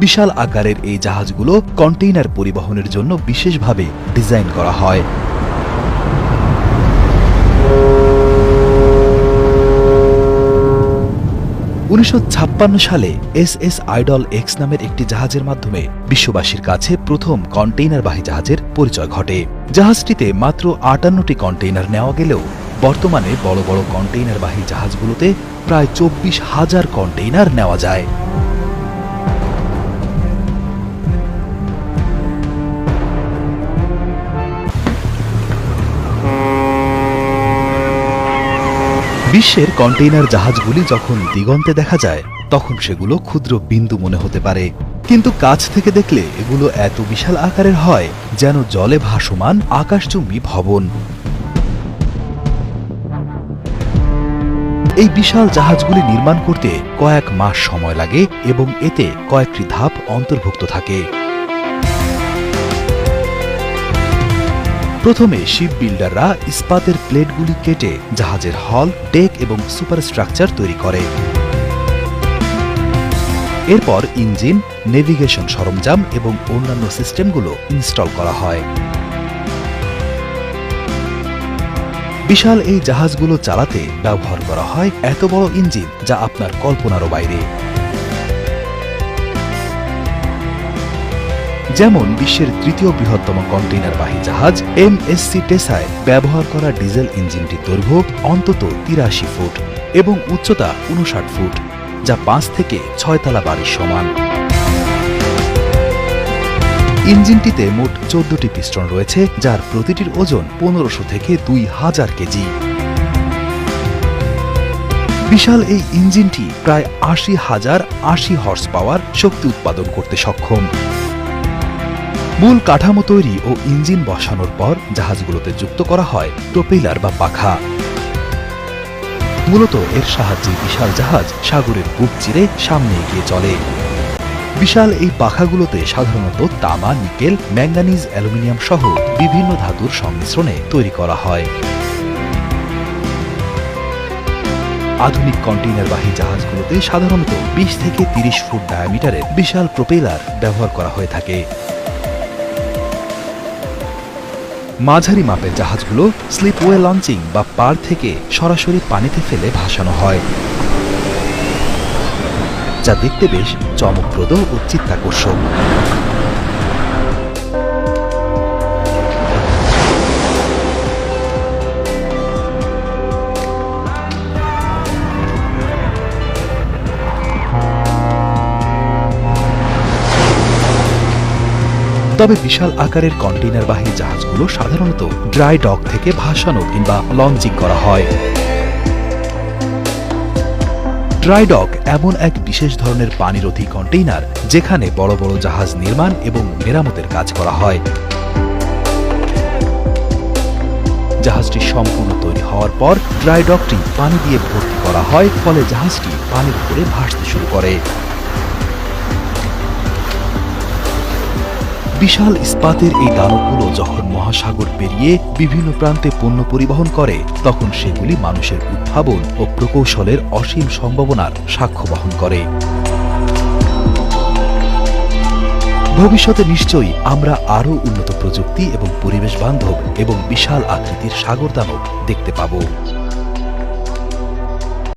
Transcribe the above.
বিশাল আকারের এই জাহাজগুলো কন্টেইনার পরিবহনের জন্য বিশেষভাবে ডিজাইন করা হয়। উনিশশো ছাপ্পান্ন সালে এস এস আইডল এক্স নামের একটি জাহাজের মাধ্যমে বিশ্ববাসীর কাছে প্রথম কন্টেইনারবাহী জাহাজের পরিচয় ঘটে। জাহাজটিতে মাত্র আটান্নটি কন্টেইনার নেওয়া গেলেও বর্তমানে বড় বড় কন্টেইনারবাহী জাহাজগুলোতে প্রায় চব্বিশ হাজার কন্টেইনার নেওয়া যায়। বিশ্বের কন্টেইনার জাহাজগুলি যখন দিগন্তে দেখা যায়, তখন সেগুলো ক্ষুদ্র বিন্দু মনে হতে পারে। কিন্তু কাছ থেকে দেখলে এগুলো এত বিশাল আকারের হয় যেন জলে ভাসমান আকাশচুম্বী ভবন। এই বিশাল জাহাজগুলি নির্মাণ করতে কয়েক মাস সময় লাগে এবং এতে কয়েকটি ধাপ অন্তর্ভুক্ত থাকে। প্রথমে শিপ বিল্ডাররা ইস্পাতের প্লেটগুলি কেটে জাহাজের হল ডেক এবং সুপারস্ট্রাকচার তৈরি করে। এরপর ইঞ্জিন নেভিগেশন সরঞ্জাম এবং অন্যান্য সিস্টেমগুলো ইনস্টল করা হয়। বিশাল এই জাহাজগুলো চালাতে ব্যবহার করা হয় এত বড় ইঞ্জিন যা আপনার কল্পনারও বাইরে। যেমন বিশ্বের তৃতীয় বৃহত্তম কন্টেইনারবাহী জাহাজ এম এস সি টেসায় ব্যবহার করা ডিজেল ইঞ্জিনটির দৈর্ঘ্য অন্তত তিরাশি ফুট এবং উচ্চতা উনষাট ফুট, যা পাঁচ থেকে ছয়তলা বাড়ির সমান। ইঞ্জিনটিতে মোট চোদ্দটি পিস্টন রয়েছে, যার প্রতিটির ওজন পনেরোশো থেকে দুই হাজার কেজি। বিশাল এই ইঞ্জিনটি প্রায় আশি হাজার আশি হর্স পাওয়ার শক্তি উৎপাদন করতে সক্ষম। মূল কাঠামো তৈরি ও ইঞ্জিন বসানোর পর জাহাজগুলোতে যুক্ত করা হয় প্রোপেলার বা পাখা। মূলত এর সাহায্যে বিশাল জাহাজ সাগরের বুক চিরে সামনে এগিয়ে চলে। বিশাল এই পাখাগুলোতে সাধারণত তামা, নিকেল ম্যাঙ্গানিজ অ্যালুমিনিয়াম সহ বিভিন্ন ধাতুর সংমিশ্রণে তৈরি করা হয়। আধুনিক কন্টেইনারবাহী জাহাজগুলোতে সাধারণত বিশ থেকে তিরিশ ফুট ডায়ামিটারের বিশাল প্রোপেলার ব্যবহার করা হয়ে থাকে। মাঝারি মাপের জাহাজগুলো স্লিপওয়ে লঞ্চিং বা পার থেকে সরাসরি পানিতে ফেলে ভাসানো হয়, যা দেখতে বেশ চমকপ্রদ ও চিত্তাকর্ষক। তবে বিশাল আকারের কন্টেইনারবাহী জাহাজগুলো সাধারণত ড্রাই ডক থেকে ভাসানো কিংবা লঞ্চিং করা হয়। ড্রাই ডক এমন এক বিশেষ ধরনের পানিরোধী কন্টেইনার যেখানে বড় বড় জাহাজ নির্মাণ এবং মেরামতের কাজ করা হয়। জাহাজটি সম্পূর্ণ তৈরি হওয়ার পর ড্রাই ডকটি পানি দিয়ে ভর্তি করা হয়, ফলে জাহাজটি পানির উপরে ভাসতে শুরু করে। বিশাল ইস্পাতের এই দানবগুলো যখন মহাসাগর পেরিয়ে বিভিন্ন প্রান্তে পণ্য পরিবহন করে, তখন সেগুলি মানুষের উদ্ভাবন ও প্রকৌশলের অসীম সম্ভাবনার সাক্ষ্য বহন করে। ভবিষ্যতে নিশ্চয়ই আমরা আরও উন্নত প্রযুক্তি এবং পরিবেশ বান্ধব এবং বিশাল আকৃতির সাগর দানব দেখতে পাব।